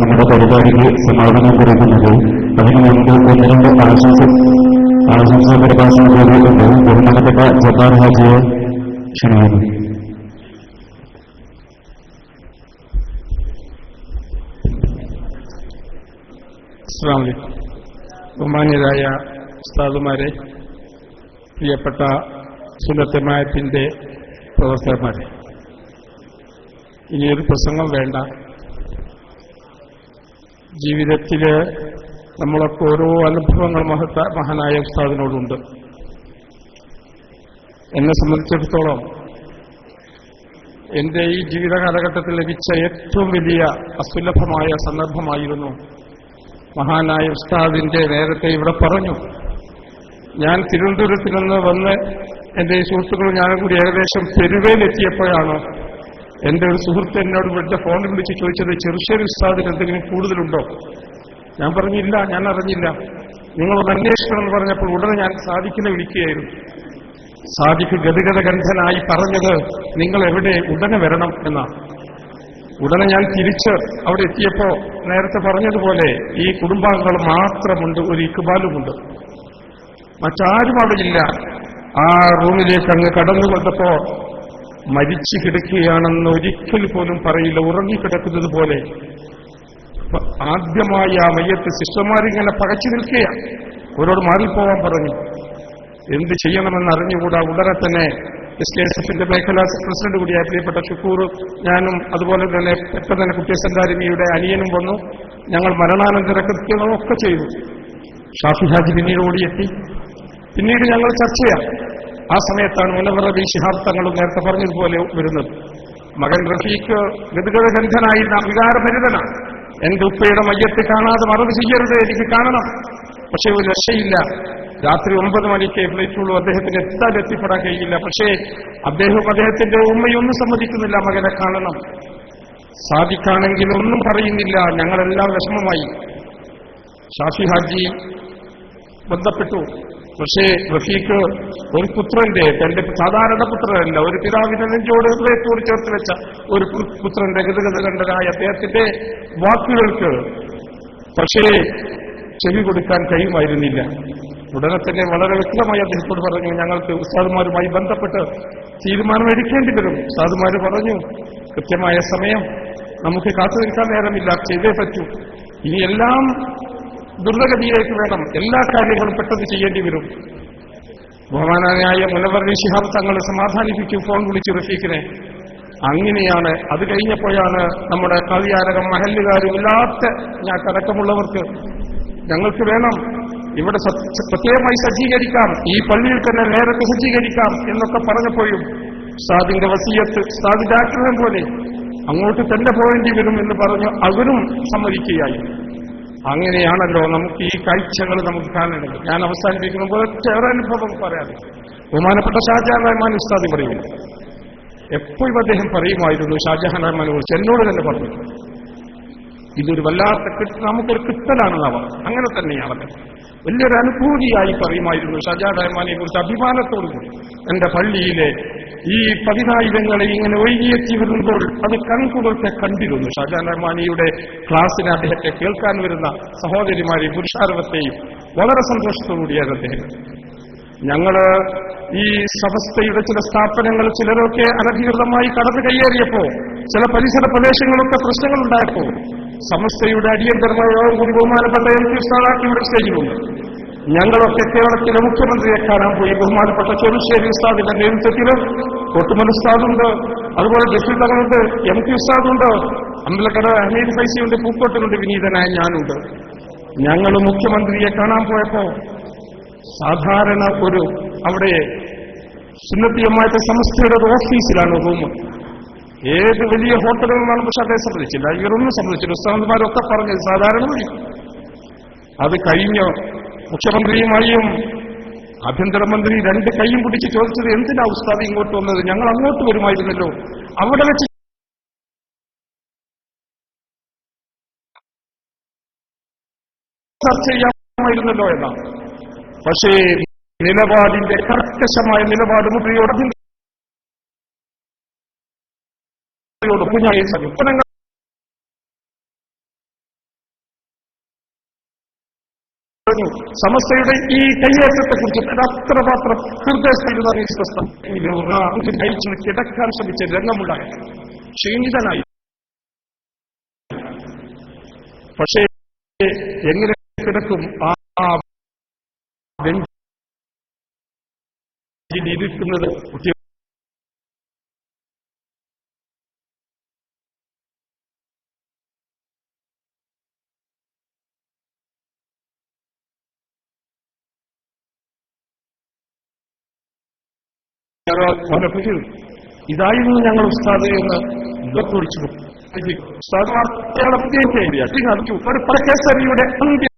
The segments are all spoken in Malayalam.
നമ്മുടെ പരിപാടിക്ക് സമാപനം കുറിക്കുന്നത് അതിനു മുൻപ് ഒന്ന് രണ്ട് ആശംസ ആശംസാ പ്രഭാഷണം ചെയ്തിട്ടുണ്ട് ബഹുമാനപ്പെട്ട ജബ്ബാർ ഹാജിയെ ക്ഷണിക്കുന്നു അസ്സാം വലൈക്കും ബഹുമാന്യരായ ഉസ്താദുമാരെ പ്രിയപ്പെട്ട സുന്നത്തമായത്തിൻ്റെ പ്രവർത്തകന്മാരെ ഇനിയൊരു പ്രസംഗം വേണ്ട ജീവിതത്തിൽ നമ്മളൊക്കെ ഓരോ അനുഭവങ്ങൾ മഹത്ത മഹാനായ ഉസ്താദിനോടുണ്ട്. എന്നെ സംബന്ധിച്ചിടത്തോളം എന്റെ ഈ ജീവിത കാലഘട്ടത്തിൽ ലഭിച്ച ഏറ്റവും വലിയ അസുലഭമായ സന്ദർഭമായിരുന്നു മഹാനായ ഉസ്താദിന്റെ നേരത്തെ ഇവിടെ പറഞ്ഞു. ഞാൻ തിരുവനന്തപുരത്ത് നിന്ന് വന്ന് എന്റെ ഈ സുഹൃത്തുക്കളും ഞാനും കൂടി ഏകദേശം പെരുവേലെത്തിയപ്പോഴാണ് എന്റെ ഒരു സുഹൃത്ത് എന്നോട് ഇവിടുത്തെ ഫോണിൽ വിളിച്ച് ചോദിച്ചത് ചെറുശ്ശേരി ഉസ്താദിന് എന്തെങ്കിലും കൂടുതലുണ്ടോ? ഞാൻ പറഞ്ഞില്ല ഞാൻ അറിഞ്ഞില്ല. നിങ്ങളൊന്ന് അന്വേഷിക്കണം എന്ന് പറഞ്ഞപ്പോൾ ഉടനെ ഞാൻ സാധിക്കുന്ന വിളിക്കുകയായിരുന്നു. സാദിഖ് ഗതിഗത ഗന്ധനായി പറഞ്ഞത് നിങ്ങൾ എവിടെ ഉടനെ വരണം എന്നാണ് ഉടനെ ഞാൻ തിരിച്ച് അവിടെ എത്തിയപ്പോ നേരത്തെ പറഞ്ഞതുപോലെ ഈ കുടുംബാംഗങ്ങൾ മാത്രമുണ്ട് ഒരു ഇക്ബാലുമുണ്ട്. മറ്റാരും അവിടെ ഇല്ല ആ റൂമിലേക്ക് അങ്ങ് കടന്നു വന്നപ്പോ മരിച്ചു കിടക്കുകയാണെന്ന് ഒരിക്കൽ പോലും പറയില്ല. ഉറങ്ങിക്കിടക്കുന്നത് പോലെ. ആദ്യമായി ആ മയ്യത്ത് സിസ്റ്റർമാരിങ്ങനെ പകച്ചു നിൽക്കുകയാണ് അവരോട് മാറിപ്പോവാൻ പറഞ്ഞു. എന്ത് ചെയ്യണമെന്ന് അറിഞ്ഞുകൂടാ. ഉടനെ തന്നെ എസ് കെ എസ് എഫിന്റെ മേഖലാ പ്രസിഡന്റ് കൂടിയായ പ്രിയപ്പെട്ട ഷുക്കൂർ ഞാനും അതുപോലെ തന്നെ പെട്ടെന്ന് തന്നെ കുട്ടിയസന്താരിണിയുടെ അനിയനും വന്നു. ഞങ്ങൾ മരണാനന്തര കൃത്യങ്ങളൊക്കെ ചെയ്തു. ഷാഫി ഹാജി പിന്നീട് ഓടിയെത്തി. പിന്നീട് ഞങ്ങൾ ചർച്ച ചെയ്യാം ആ സമയത്താണ് മുനവർ ശിഹാർത്ഥങ്ങളും നേരത്തെ പറഞ്ഞതുപോലെ വരുന്നത്. മകൻ റഫീഖ് ഗതിഗതഗന്ധനായിരുന്ന വികാരഭരിതനാണ് എന്റെ ഉപ്പയുടെ മയ്യത്ത് കാണാതെ മറവ് ചെയ്യരുത് എനിക്ക് കാണണം. പക്ഷേ ഒരു രക്ഷയില്ല. രാത്രി ഒമ്പത് മണിക്ക് ഫ്ലൈറ്റുള്ളൂ അദ്ദേഹത്തിന് എത്താൻ എത്തിപ്പെടാൻ കഴിയില്ല. പക്ഷേ അദ്ദേഹം അദ്ദേഹത്തിന്റെ ഉമ്മയൊന്നും സമ്മതിക്കുന്നില്ല മകനെ കാണണം. സാധിക്കാണെങ്കിൽ ഒന്നും പറയുന്നില്ല ഞങ്ങളെല്ലാം വിഷമമായി. ഷാഫി ഹാജി ബന്ധപ്പെട്ടു. പക്ഷേ റഫീഖ് ഒരു പുത്രന്റെ തന്റെ സാധാരണ പുത്രനല്ല ഒരു പിതാവിന്റെ നെഞ്ചോട് ഹൃദയത്തോട് ചേർത്ത് വെച്ച ഒരു പുത്രന്റെ ഗതഗതകണ്ഠനായ അദ്ദേഹത്തിന്റെ വാക്കുകൾക്ക് പക്ഷേ ചെവി കൊടുക്കാൻ കഴിയുമായിരുന്നില്ല. ഉടനെ തന്നെ വളരെ വ്യക്തമായി അദ്ദേഹത്തോട് പറഞ്ഞു ഞങ്ങൾക്ക് ഉസ്താദുമാരുമായി ബന്ധപ്പെട്ട് തീരുമാനം എടുക്കേണ്ടി വരും. ഉസ്താദുമാർ പറഞ്ഞു കൃത്യമായ സമയം നമുക്ക് കാത്തു നിൽക്കാൻ നേരമില്ല ചെയ്തേ പറ്റൂ. ഇനി എല്ലാം ദുർഗതിയിലേക്ക് വേണം. എല്ലാ കാര്യങ്ങളും പെട്ടെന്ന് ചെയ്യേണ്ടി വരും. ബഹുമാനായ മുലവർണി ശിഹാബ് തങ്ങൾ സമാധാനിപ്പിച്ചു ഫോൺ വിളിച്ചു റഫീഖിനെ. അങ്ങനെയാണ്. അത് കഴിഞ്ഞപ്പോഴാണ് നമ്മുടെ കവിയാരകം മഹല്ലുകാരും ഇല്ലാത്ത ഞാൻ കടക്കമുള്ളവർക്ക് ഞങ്ങൾക്ക് വേണം. ഇവിടെ പ്രത്യേകമായി സജ്ജീകരിക്കാം. ഈ പള്ളിയിൽ തന്നെ നേരത്തെ സജ്ജീകരിക്കാം എന്നൊക്കെ പറഞ്ഞപ്പോഴും സാദിന്റെ വസീയത്ത് സാദി ആഗ്രഹം പോലെ അങ്ങോട്ട് തന്നെ പോകേണ്ടി വരും എന്ന് പറഞ്ഞു അവരും സമ്മതിക്കുകയായി. അങ്ങനെയാണല്ലോ നമുക്ക് ഈ കാഴ്ചകൾ നമുക്ക് കാണേണ്ടത്. ഞാൻ അവസാനിപ്പിക്കുമ്പോൾ ഒറ്റ അനുഭവം പറയാതെ. ബഹുമാനപ്പെട്ട ഷാജഹാൻ റഹ്മാൻ ഉസ്താദി പറയുന്നു. എപ്പോഴും അദ്ദേഹം പറയുമായിരുന്നു ഷാജഹാൻ റഹ്മാനെ കുറിച്ച് എന്നോട് തന്നെ പറഞ്ഞു ഇതൊരു വല്ലാത്ത കിട്ട നമുക്കൊരു കിട്ടലാണ് നവ അങ്ങനെ തന്നെയാണ് വലിയൊരു അനുഭൂതിയായി പറയുമായിരുന്നു ഷജാ റഹ്മാനെ കുറിച്ച് അഭിമാനത്തോടു കൂടി. എന്റെ പള്ളിയിലെ ഈ പതിനായിരങ്ങളെ ഇങ്ങനെ ഒഴുകിയെത്തി വരുമ്പോൾ അത് കൺകുടൊക്കെ കണ്ടിരുന്നു. ഷാജഹാൻ റഹ്മാനിയുടെ ക്ലാസ്സിന് അദ്ദേഹത്തെ കേൾക്കാൻ വരുന്ന സഹോദരിമാരെയും പുരുഷാരവത്തെയും വളരെ സന്തോഷത്തോടുകൂടിയാണ് അദ്ദേഹം. ഞങ്ങൾ ഈ സമസ്തയുടെ ചില സ്ഥാപനങ്ങൾ ചിലരൊക്കെ അനധികൃതമായി കടന്നു കയ്യേറിയപ്പോ ചില പരിസര പ്രദേശങ്ങളൊക്കെ പ്രശ്നങ്ങളുണ്ടായപ്പോ സമസ്തയുടെ അടിയന്തരമായ ഒരു ബഹുമാനപ്പെട്ട എം പി സ്ഥാനാർത്ഥി ഇവിടെ സ്റ്റേജിലുണ്ട് ഞങ്ങളൊക്കെ കേരളത്തിലെ മുഖ്യമന്ത്രിയെ കാണാൻ പോയി. ബഹുമാനപ്പെട്ട ചെറുശ്ശേരി ഉസ്താദിന്റെ നേതൃത്വത്തിൽ കൊട്ടുമൽ ഉസ്താദുണ്ട്. അതുപോലെ ജഫീർ തങ്ങളുണ്ട് എം പി ഉസ്താദുണ്ട്. അമ്പലക്കട ഹമീദ് ഫൈസിയുണ്ട് പൂക്കോട്ടിലുണ്ട് വിനീതനായ ഞാനുണ്ട്. ഞങ്ങൾ മുഖ്യമന്ത്രിയെ കാണാൻ പോയപ്പോ സാധാരണ ഒരു അവിടെ സുന്നത്തിയമായിട്ട് സംസ്ഥയുടെ ഒരു ഓഫീസിലാണ് റൂം. ഏത് വലിയ ഹോട്ടലുകളാണ് പക്ഷെ അതേ സംബന്ധിച്ചില്ല. ഇവരൊന്നും സംബന്ധിച്ചില്ല. ഉസ്താദന്മാരൊക്കെ പറഞ്ഞത് സാധാരണ വഴി. അത് കഴിഞ്ഞ് മുഖ്യമന്ത്രിയുമായും ആഭ്യന്തരമന്ത്രി രണ്ട് കൈയും പിടിച്ച് ചോദിച്ചത് എന്തിനാ ഉസ്താദ് ഇങ്ങോട്ട് വന്നത്? ഞങ്ങൾ അങ്ങോട്ട് വരുമായിരുന്നല്ലോ. അവിടെ വെച്ച് ചർച്ച ചെയ്യാമായിരുന്നല്ലോ എന്നാണ്. പക്ഷേ നിലപാടിന്റെ കർക്കശമായ നിലപാട് മുദ്രയോട് ോട് സമസ്തയുടെ ഈ കൈയേറ്റത്തെ കുറിച്ച് അത്രമാത്രം ഹൃദയസ്ഥിരുന്ന വിശ്വസ്തയിച്ചു കിടക്കാൻ ശ്രമിച്ച രംഗമുണ്ടായ. ക്ഷീണിതനായി. പക്ഷേ എങ്ങനെ കിടക്കും? ആ ആ ബെഞ്ചിൽ ഇരിക്കുന്നത് കുട്ടി ഫലത്തിൽ ഇതായിരുന്നു ഞങ്ങൾ ഉസ്താദ് എന്ന് ഇതൊക്കെ വിളിച്ചു ഉസ്താദ്മാർ കേരളത്തിൽ ഒരു പരക്കേസരിയുടെ അന്ത്യം ഒരു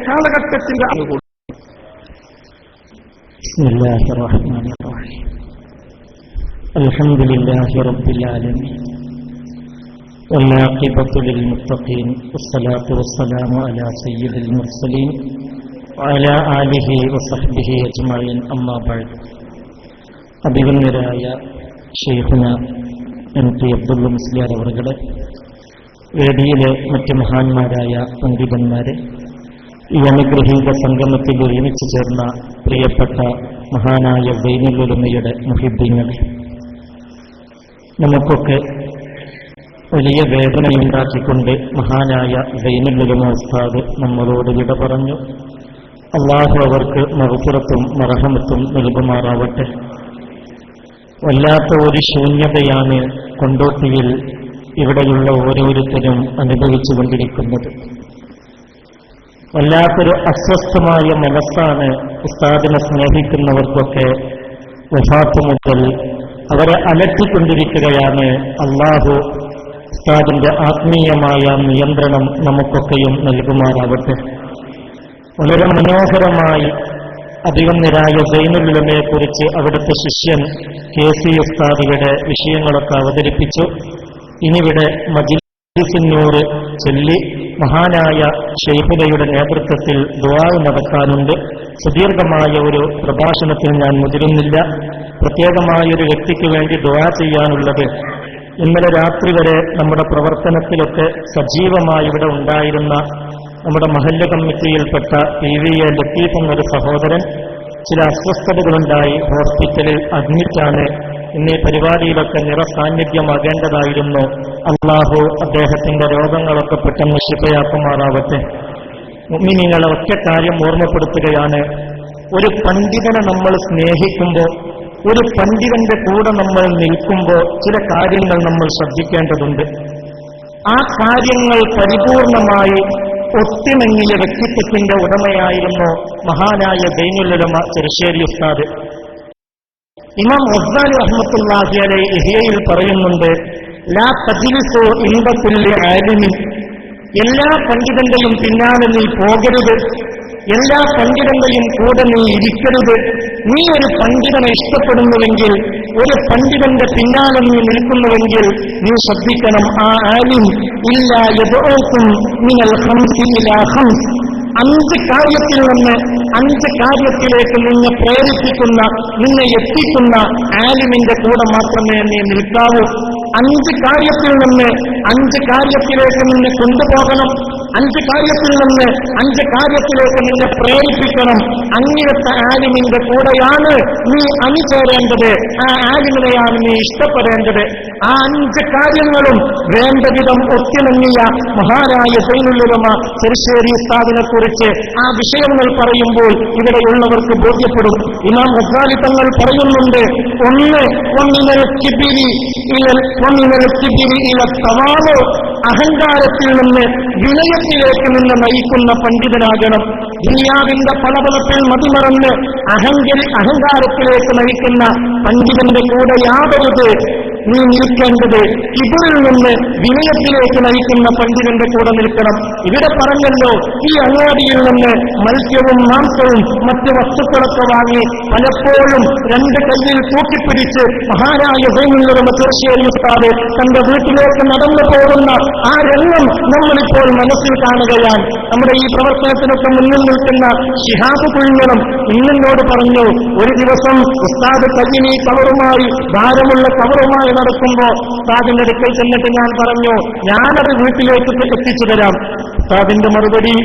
കാലഘട്ടത്തിന്റെ അനുകൂലം بسم الله الرحمن الرحيم الحمد لله رب العالمين والعاقبة للمتقين والصلاة والسلام على سيد المرسلين وعلى آله وصحبه أجمعين أما بعد അഭിഗമ്യരായ ഷെയ്ഖുന എം ടി അബ്ദുള്ള മുസ്ലിയാർ അവരുടെ വേദിയിലെ മറ്റ് മഹാന്മാരായ പണ്ഡിതന്മാരെ ഈ അനുഗ്രഹീത സംഗമത്തിൽ ഒരുമിച്ച് ചേർന്ന പ്രിയപ്പെട്ട മഹാനായ വൈനുലുലമയുടെ മുഹിദ്ദീങ്ങൾ നമുക്കൊക്കെ വലിയ വേദനയുണ്ടാക്കിക്കൊണ്ട് മഹാനായ വൈനുലുലമ ഉസ്താദ് നമ്മളോട് വിട പറഞ്ഞു. അള്ളാഹു അവർക്ക് മറുപുറത്തും മറഹമത്തും നൽകുമാറാവട്ടെ. വല്ലാത്ത ഒരു ശൂന്യതയാണ് കൊണ്ടോട്ടിയിൽ ഇവിടെയുള്ള ഓരോരുത്തരും അനുഭവിച്ചുകൊണ്ടിരിക്കുന്നത്. വല്ലാത്തൊരു അസ്വസ്ഥമായ മനസ്സാണ് ഉസ്താദിനെ സ്നേഹിക്കുന്നവർക്കൊക്കെ വഫാത്ത് മുതൽ അവരെ അലട്ടിക്കൊണ്ടിരിക്കുകയാണ് അള്ളാഹു ഉസ്താദിന്റെ ആത്മീയമായ നിയന്ത്രണം നമുക്കൊക്കെയും നൽകുമാറാവട്ടെ വളരെ മനോഹരമായി ജൈനുലമയെക്കുറിച്ച് കുറിച്ച് അവിടുത്തെ ശിഷ്യൻ കെ സി ഉസ്താദിയുടെ വിഷയങ്ങളൊക്കെ അവതരിപ്പിച്ചു. ഇനിവിടെ മജിലിസിനൂർ ചൊല്ലി മഹാനായ ഷെയ്ഖുലയുടെ നേതൃത്വത്തിൽ ദുവാവ് നടത്താനുണ്ട്. സുദീർഘമായ ഒരു പ്രഭാഷണത്തിൽ ഞാൻ മുതിരുന്നില്ല. പ്രത്യേകമായ ഒരു വ്യക്തിക്ക് വേണ്ടി ദുവാ ചെയ്യാനുള്ളത് ഇന്നലെ രാത്രി വരെ നമ്മുടെ പ്രവർത്തനത്തിലൊക്കെ സജീവമായി ഇവിടെ ഉണ്ടായിരുന്ന നമ്മുടെ മഹല്ല കമ്മിറ്റിയിൽപ്പെട്ട പി വി എ ലത്തീഫ് എന്നൊരു സഹോദരൻ ചില അസ്വസ്ഥതകളുണ്ടായി ഹോസ്പിറ്റലിൽ അഡ്മിറ്റാണ്. ഇന്നീ പരിപാടിയിലൊക്കെ നിറസാന്നിധ്യമാകേണ്ടതായിരുന്നു. അള്ളാഹു അദ്ദേഹത്തിന്റെ രോഗങ്ങളൊക്കെ പെട്ടെന്ന് ശിഫയാക്കുമാറാവട്ടെ. മുഅ്മിനീങ്ങളെ ഒറ്റ കാര്യം ഓർമ്മപ്പെടുത്തുകയാണ്. ഒരു പണ്ഡിതനെ നമ്മൾ സ്നേഹിക്കുമ്പോൾ ഒരു പണ്ഡിതന്റെ കൂടെ നമ്മൾ നിൽക്കുമ്പോൾ ചില കാര്യങ്ങൾ നമ്മൾ ശ്രദ്ധിക്കേണ്ടതുണ്ട്. ആ കാര്യങ്ങൾ പരിപൂർണമായി ഒത്തിണങ്ങിയ വ്യക്തിത്വത്തിന്റെ ഉടമയായിരുന്നു മഹാനായ ദൈനുലമ ചെറുശ്ശേരി ഉസ്താദ്. ഇമാം ഒസ്മാൻ റഹ്മത്തുല്ലാഹി അലൈ ഇഹിയയിൽ പറയുന്നുണ്ട് ലാ തജിലിസോ ഇമ്പത്തുല്യ ആലിമി എല്ലാ പണ്ഡിതന്റെയും പിന്നാലെ നീ പോകരുത് എല്ലാ പണ്ഡിതന്റെയും കൂടെ നീ ഇരിക്കരുത്. നീ ഒരു പണ്ഡിതനെ ഇഷ്ടപ്പെടുന്നുവെങ്കിൽ ഒരു പണ്ഡിതന്റെ പിന്നാലെ നീ നിൽക്കുന്നുവെങ്കിൽ നീ ശ്രദ്ധിക്കണം ആ ആലിം ഇല്ല യഥോക്കും നിങ്ങൾ ഹംസി ഹംസ് അഞ്ച് കാര്യത്തിൽ നിന്ന് അഞ്ച് കാര്യത്തിലേക്ക് നിന്നെ പ്രേരിപ്പിക്കുന്ന നിന്നെ എത്തിക്കുന്ന ആലിമിന്റെ കൂടെ മാത്രമേ നീ നിൽക്കാവൂ. അഞ്ച് കാര്യത്തിൽ നിന്ന് അഞ്ച് കാര്യത്തിലേക്ക് നിന്നെ കൊണ്ടുപോകണം. അഞ്ച് കാര്യത്തിൽ നിന്ന് അഞ്ച് കാര്യത്തിലേക്ക് നിന്നെ പ്രേരിപ്പിക്കണം. അങ്ങനത്തെ ആലിമിന്റെ കൂടെയാണ് നീ അണിചേരേണ്ടത് ആ ആലിമിനെയാണ് നീ ഇഷ്ടപ്പെടേണ്ടത്. ആ അഞ്ച് കാര്യങ്ങളും വേണ്ട വിധം ഒത്തിണങ്ങിയ മഹാരായ സൈനുലമ ചെറുശ്ശേരി ഉസ്താദിനെ കുറിച്ച് ആ വിഷയങ്ങൾ പറയുമ്പോൾ ഇവിടെയുള്ളവർക്ക് ബോധ്യപ്പെടും. ഇമാം ഹസാലി തങ്ങൾ പറയുന്നുണ്ട് ഒന്ന് ഒന്നിനൽ കിബിരി ഒന്നിനൽ കിബിരി ഇല തവാമോ. അഹങ്കാരത്തിൽ നിന്ന് വിനയത്തിലേക്ക് നിന്ന് നയിക്കുന്ന പണ്ഡിതനാകണം. ദുനിയാവിന്റെ പലപലത്തിൽ മതിമറന്ന് അഹങ്കരി അഹങ്കാരത്തിലേക്ക് നയിക്കുന്ന പണ്ഡിതന്റെ കൂടെ യാതൊരുത് നീ നിൽക്കേണ്ടത് ഇവരിൽ നിന്ന് വിനയത്തിലേക്ക് നയിക്കുന്ന പണ്ഡിതന്റെ കൂടെ നിൽക്കണം. ഇവിടെ പറഞ്ഞല്ലോ ഈ അങ്ങാടിയിൽ നിന്ന് മത്സ്യവും മാംസവും മറ്റ് വസ്തുക്കളൊക്കെ വാങ്ങി പലപ്പോഴും രണ്ട് കയ്യിൽ തൂക്കിപ്പിടിച്ച് മഹാരായ ഹോമിലുള്ള തീർച്ചയായും ഉസ്താദ് തന്റെ വീട്ടിലേക്ക് നടന്നു പോകുന്ന ആ രംഗം നമ്മളിപ്പോൾ മനസ്സിൽ കാണുകയാണ്. നമ്മുടെ ഈ പ്രവർത്തനത്തിനൊക്കെ മുന്നിൽ നിൽക്കുന്ന ഷിഹാബ് കുഴിഞ്ഞണം ഇന്നോട് പറഞ്ഞു ഒരു ദിവസം ഉസ്താദ് കയ്യിനി കവറുമായി ഭാരമുള്ള കവറുമായി നടക്കുമ്പോ സാദിന്റെ അടുക്കൽ ചെന്നിട്ട് ഞാൻ പറഞ്ഞു ഞാനത് വീട്ടിലേക്ക് എത്തിച്ചു തരാം. സാദിന്റെ മറുപടി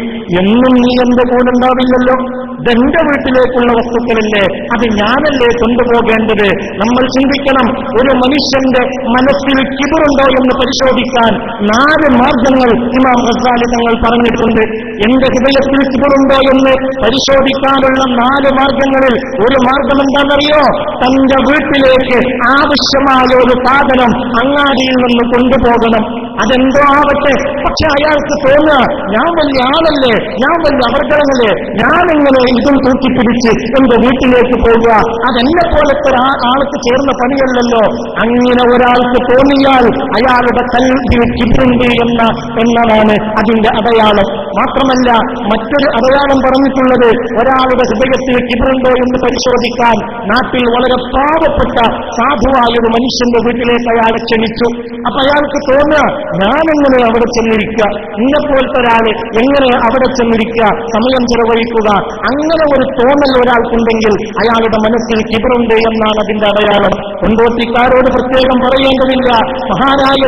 എന്നും നീ എന്റെ കൂടെ ഉണ്ടാവില്ലല്ലോ. ഇതെന്റെ വീട്ടിലേക്കുള്ള വസ്തുക്കളല്ലേ അത് ഞാനല്ലേ കൊണ്ടുപോകേണ്ടത്? നമ്മൾ ചിന്തിക്കണം ഒരു മനുഷ്യന്റെ മനസ്സിൽ കിബറുണ്ടോ എന്ന് പരിശോധിക്കാൻ നാല് മാർഗങ്ങൾ ഇമാം ഹസാലി തങ്ങൾ പറഞ്ഞിട്ടുണ്ട്. എന്റെ ഹൃദയത്തിൽ കിബറുണ്ടോ എന്ന് പരിശോധിക്കാനുള്ള നാല് മാർഗങ്ങളിൽ ഒരു മാർഗം എന്താണെന്നറിയോ? തന്റെ വീട്ടിലേക്ക് ആവശ്യമായ ഒരു സാധനം അങ്ങാടിയിൽ നിന്ന് കൊണ്ടുപോകണം. അതെന്തോ ആവട്ടെ. പക്ഷെ അയാൾക്ക് തോന്നുക ഞാൻ വലിയ ആളല്ലേ ഞാൻ വലിയ അവർഗളങ്ങളെ ഞാൻ ഇങ്ങനെ ഇതും തൂക്കിപ്പിടിച്ച് എന്റെ വീട്ടിലേക്ക് പോകുക. അതെന്നെ പോലത്തെ ആൾക്ക് ചേർന്ന പണിയല്ലല്ലോ. അങ്ങനെ ഒരാൾക്ക് തോന്നിയാൽ അയാളുടെ കൽവി കിട്ടുണ്ട് എന്ന എന്നതാണ് അതിന്റെ അടയാളം. മാത്രമല്ല മറ്റൊരു അടയാളം പറഞ്ഞിട്ടുള്ളത് ഒരാളുടെ ഹൃദയത്തിൽ കിബറുണ്ടോ എന്ന് പരിശോധിക്കാൻ നാട്ടിൽ വളരെ പാവപ്പെട്ട സാധുവായ ഒരു മനുഷ്യന്റെ വീട്ടിലേക്ക് അയാളെ ക്ഷണിച്ചു. അപ്പൊ അയാൾക്ക് തോന്നുക ഞാനെങ്ങനെ അവിടെ ചെന്നിരിക്കുക ഇന്നെപ്പോലത്തെ ഒരാൾ എങ്ങനെ അവിടെ ചെന്നിരിക്കുക സമയം ചെലവഴിക്കുക. അങ്ങനെ ഒരു തോന്നൽ ഒരാൾക്കുണ്ടെങ്കിൽ അയാളുടെ മനസ്സിൽ കിബറുണ്ട് എന്നാണ് അതിന്റെ അടയാളം. കൊണ്ടോട്ടിക്കാരോട് പ്രത്യേകം പറയേണ്ടതില്ല. മഹാനായ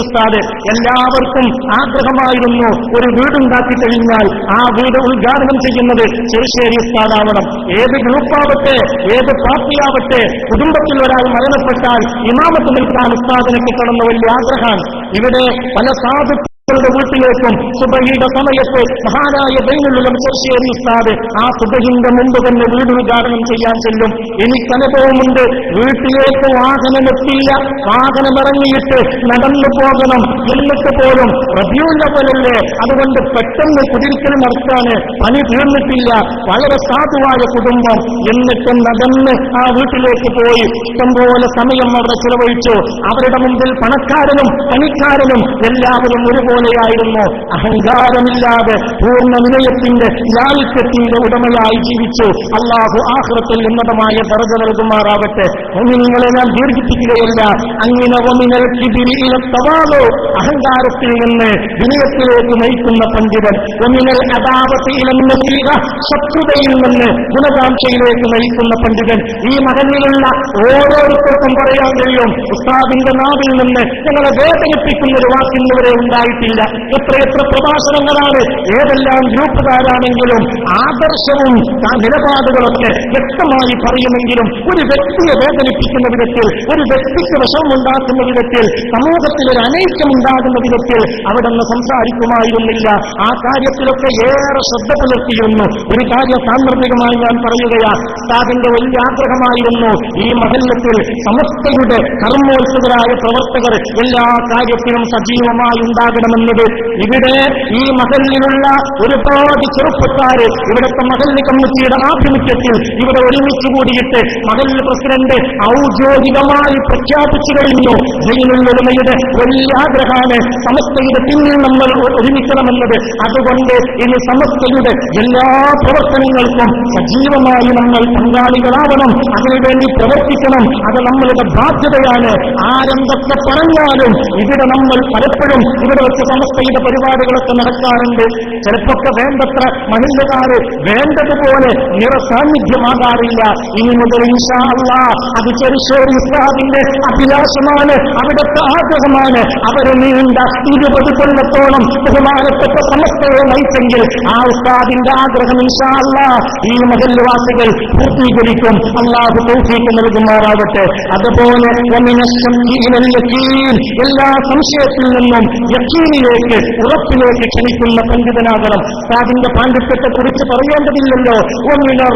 ഉസ്താദ് എല്ലാവർക്കും ആഗ്രഹമായിരുന്നു ഒരു വീടുണ്ടാക്കി കഴിഞ്ഞാൽ ആ വീട് ഉദ്ഘാടനം ചെയ്യുന്നത് ചെറുശ്ശേരി ഉസ്താദാവണം ഏത് ഗ്രൂപ്പാവട്ടെ ഏത് പാർട്ടിയാവട്ടെ കുടുംബത്തിൽ ഒരാൾ മരണപ്പെട്ടാൽ ഇമാമത്ത് നിൽക്കാൻ ഉസ്താദിനെ കിട്ടണമെന്ന് വലിയ ആഗ്രഹമാണ്. ഇവിടെ പല സാധു ളുടെ വീട്ടിലേക്കും സുബഹിയുടെ സമയത്ത് മഹാനായ ബൈനുള്ള ചെറുശ്ശേരി ഉസ്താദ് ആ സുബഹിന്റെ മുമ്പ് തന്നെ വീട് ഉദ്ഘാടനം ചെയ്യാൻ ചെല്ലും. എനിക്ക് അനുഭവമുണ്ട് വീട്ടിലേക്ക് വാഹനമെത്തില്ല വാഹനമിറങ്ങിയിട്ട് നടന്നു പോകണം എന്നിട്ട് പോലും റബിയുള്ളവരല്ലേ അതുകൊണ്ട് പെട്ടെന്ന് കുതിരിക്കൽ നടത്താന് പണി തീർന്നിട്ടില്ല. വളരെ സാധുവായ കുടുംബം എന്നിട്ട് നടന്ന് ആ വീട്ടിലേക്ക് പോയി. ഇഷ്ടംപോലെ സമയം അവിടെ ചിലവഴിച്ചു. അവരുടെ മുമ്പിൽ പണക്കാരനും പണിക്കാരനും എല്ലാവരും ഒരുപോലെയായിരുന്നു അഹങ്കാരമില്ലാതെ പൂർണ വിനയത്തിന്റെ ലാളിത്യത്തിന്റെ ഉടമയായി ജീവിച്ചു. അള്ളാഹു ആഹ്റത്തിൽ ഉന്നതമായ ദർജ നൽകുമാറാവട്ടെ ഒന്നിങ്ങളെ ഞാൻ ദീർഘിപ്പിക്കുകയല്ല. അങ്ങനെ ഒന്നിനൽ തവാലോ. അഹങ്കാരത്തിൽ നിന്ന് വിനയത്തിലേക്ക് നയിക്കുന്ന പണ്ഡിതൻ ഒന്നിനൽ അതാപത്തിയിലെന്ന ശത്രുതയിൽ നിന്ന് ഗുണകാംക്ഷയിലേക്ക് നയിക്കുന്ന പണ്ഡിതൻ ഈ മകനിലുള്ള ഓരോരുത്തർക്കും പറയാൻ കഴിയും. ഉസ്താദിന്റെ നാവിൽ നിന്ന് ഞങ്ങളെ വേദനിപ്പിക്കുന്ന ഒരു വാക്കിന്നുവരെ ഉണ്ടായിട്ടില്ല. ഉണ്ടാകുന്നില്ല എത്രയെത്ര പ്രഭാഷണങ്ങളാണ്. ഏതെല്ലാം ഗ്രൂപ്പുകാരാണെങ്കിലും ആദർശവും നിലപാടുകളൊക്കെ വ്യക്തമായി പറയുമെങ്കിലും ഒരു വ്യക്തിയെ വേദനിപ്പിക്കുന്ന വിധത്തിൽ ഒരു വ്യക്തിക്ക് വിഷമമുണ്ടാക്കുന്ന വിധത്തിൽ സമൂഹത്തിൽ ഒരു അനൈക്യം ഉണ്ടാകുന്ന വിധത്തിൽ അവിടെ നിന്ന് സംസാരിക്കുമായിരുന്നില്ല. ആ കാര്യത്തിലൊക്കെ ഏറെ ശ്രദ്ധ പുലർത്തിയിരുന്നു. ഒരു കാര്യം സാന്ദർഭികമായി ഞാൻ പറയുകയാ ഉസ്താദിന്റെ വലിയ ആഗ്രഹമായിരുന്നു ഈ മഹല്ലത്തിൽ സമസ്തയുടെ കർമ്മോത്സുകരായ പ്രവർത്തകർ എല്ലാ കാര്യത്തിലും സജീവമായി ഉണ്ടാകണമെന്നത് ഇവിടെ ഈ മഹലിലുള്ള ഒരുപാട് ചെറുപ്പക്കാര് ഇവിടുത്തെ മഹല്ല് കമ്മിറ്റിയുടെ ആഭിമുഖ്യത്തിൽ ഇവിടെ ഒരുമിച്ച് കൂടിയിട്ട് മഹല്ല് പ്രസിഡന്റ് ഔദ്യോഗികമായി പ്രഖ്യാപിച്ചു കഴിഞ്ഞു. ജയിലുള്ളമയുടെ വലിയ ആഗ്രഹമാണ് സമസ്തയുടെ പിന്നിൽ നമ്മൾ ഒരുമിക്കണമെന്നത്. അതുകൊണ്ട് ഇനി സമസ്തയുടെ എല്ലാ പ്രവർത്തനങ്ങൾക്കും സജീവമായി നമ്മൾ പങ്കാളികളാവണം. അതിനുവേണ്ടി പ്രവർത്തിക്കണം. അത് നമ്മളുടെ ബാധ്യതയാണ്. ആരെന്തൊക്കെ പറഞ്ഞാലും ഇവിടെ നമ്മൾ പലപ്പോഴും ഇവിടെ വെച്ച് സമസ്തയുടെ പരിപാടികളൊക്കെ നടക്കാറുണ്ട്. ചിലപ്പോഴൊക്കെ വേണ്ടത്ര മനുഷ്യകാര് വേണ്ടതുപോലെ നിറസാന്നിധ്യമാകാറില്ല ഇനി മുതൽ ഇൻഷാ അള്ളാ അത് ചെറുശ്ശേരി ഇസ്ലാമിന്റെ അഭിലാഷമാണ് അവിടുത്തെ ആഗ്രഹമാണ്. അവർ നീണ്ട ഇരുപത് കൊല്ലത്തോളം ബഹുമാനപ്പെട്ട സമസ്തയെ നയിച്ചെങ്കിൽ ആ ഉസ്താദിന്റെ ആഗ്രഹം ഇൻഷാ അള്ളാ ഈ മഹല്വാസികൾ പൂർത്തീകരിക്കും. അള്ളാഹു തൗഫീക്ക് നൽകുമാറാവട്ടെ അതുപോലെ. എല്ലാ സംശയത്തിൽ നിന്നും യക്കീനിലേക്ക് ഉറപ്പിലേക്ക് ക്ഷണിക്കുന്ന പണ്ഡിതനാകണം. ഉസ്താദിന്റെ പാണ്ഡിത്യത്തെ കുറിച്ച് പറയേണ്ടതില്ലല്ലോ. പണപലത്തിൽ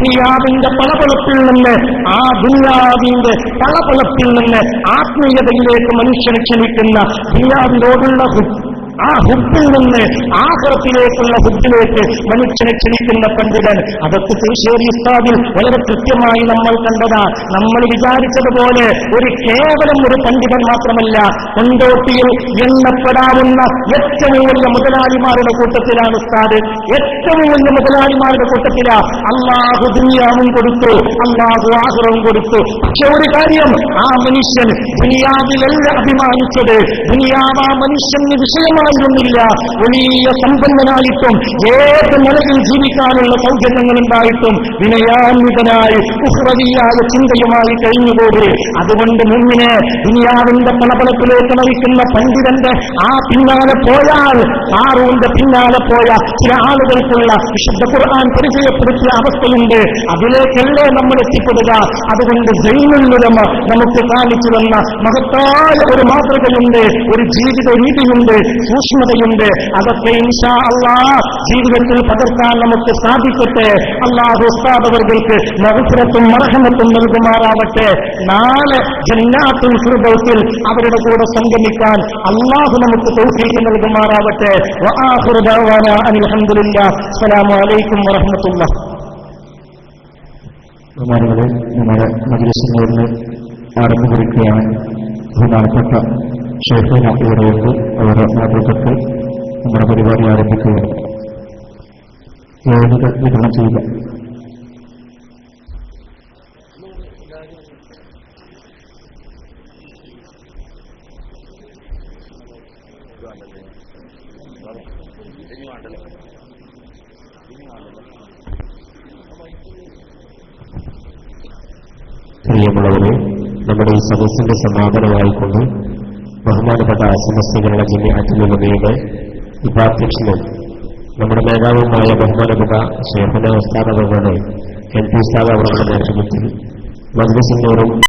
ദുനിയാവിന്റെ പളപളപ്പിൽ നിന്ന് ആ ദുനിയാവിന്റെ പളപളപ്പിൽ നിന്ന് ആത്മീയതയിലേക്ക് മനുഷ്യനെ ക്ഷണിക്കുന്ന ദുനിയാവിനോടുള്ള ആ ഹുബിൽ നിന്ന് ആഹ്റത്തിലേക്കുള്ള ഹുബിലേക്ക് മനുഷ്യനെ ക്ഷണിക്കുന്ന പണ്ഡിതൻ അതൊക്കെ തീർച്ചയായും ഉസ്താദിൽ വളരെ കൃത്യമായി നമ്മൾ കണ്ടതാ. നമ്മൾ വിചാരിച്ചതുപോലെ ഒരു കേവലം ഒരു പണ്ഡിതൻ മാത്രമല്ല കൊണ്ടോട്ടിയിൽ എണ്ണപ്പെടാവുന്ന ഏറ്റവും വലിയ മുതലാളിമാരുടെ കൂട്ടത്തിലാണ് ഉസ്താദ്. ഏറ്റവും വലിയ മുതലാളിമാരുടെ കൂട്ടത്തിലാ. അള്ളാഹു ദുനിയാവും കൊടുത്തു അള്ളാഹു ആഹ്റവും കൊടുത്തു. പക്ഷെ ഒരു കാര്യം ആ മനുഷ്യൻ ദുനിയാവിലല്ല അഭിമാനിച്ചത്. ദുനിയാവ് മനുഷ്യന് വിഷയമായിരുന്നില്ല വലിയ സമ്പന്നനായിട്ടും ഏത് നിലയിൽ ജീവിക്കാനുള്ള സൗകര്യങ്ങൾ ഉണ്ടായിട്ടും വിനയാന്വിതനായി ഉഹ്രവിയായ ചിന്തയുമായി കഴിഞ്ഞുപോകെ അതുകൊണ്ട് മുന്നിനെ ദുനിയാവിന്റെ പണപണത്തിലേക്ക് നയിക്കുന്ന പണ്ഡിതന്റെ ആ പിന്നാലെ പോയാൽ ആറുവിന്റെ പിന്നാലെ പോയ ചില ആളുകൾക്കുള്ള വിശുദ്ധ ഖുർആൻ പരിചയപ്പെടുത്തിയ അവസ്ഥയുണ്ട്. അതിലേക്കല്ലേ നമ്മൾ എത്തിപ്പെടുക? അതുകൊണ്ട് ജൈനുല്ലുരമ നമുക്ക് കാണിച്ചു തന്ന മഹത്തായ ഒരു മാതൃകയുണ്ട് ഒരു ജീവിത രീതിയുണ്ട്. സൂക്ഷ്മതയുണ്ട്. അതൊക്കെ ഇൻഷാ അള്ളാഹ് ജീവിതത്തിൽ പകർത്താൻ നമുക്ക് സാധിക്കട്ടെ. അള്ളാഹു ഉസ്താദവർഗൾക്ക് മഹസുരത്തും മർഹമത്തും നൽകുമാറാവട്ടെ. നാളെ ജന്നാത്തുൽ ഫിർദൗസിൽ അവരുടെ കൂടെ സംഗമിക്കാൻ അള്ളാഹു നമുക്ക് തൗഫീഖ് നൽകുമാറാവട്ടെ. വആഖിറു ദഅവാന അനിൽ ഹംദുലില്ലാഹ്. അസ്സലാമു അലൈക്കും വറഹ്മത്തുള്ളാഹി. ബഹുമാനികളെ നമ്മുടെ മദ്രസിനോട് ആരംഭിക്കുകയാണ് ബഹുമാനപ്പെട്ട ഷെയ്ഖിന ഇവിടെയുണ്ട് അവരുടെ നേതൃത്വത്തിൽ നമ്മുടെ പരിപാടി ആരംഭിക്കുകയാണ്. വേദിക വിതരണം ചെയ്യുക പ്രിയമുള്ളവരെ നമ്മുടെ ഈ സദസ്സിന്റെ സമാപനമായിക്കൊണ്ട് ബഹുമാനപ്പെട്ട സമസ്തകളുടെ ജില്ലാറ്റുലമയുടെ ഉപാധ്യക്ഷനും നമ്മുടെ നേതാവുമായ ബഹുമാനപ്പെട്ട ശേഖന ഉസ്താദ് അവരുടെ എൻ പി ഉസ്താദ് അവരുടെ നേതൃത്വത്തിൽ മദ്രസിനോടും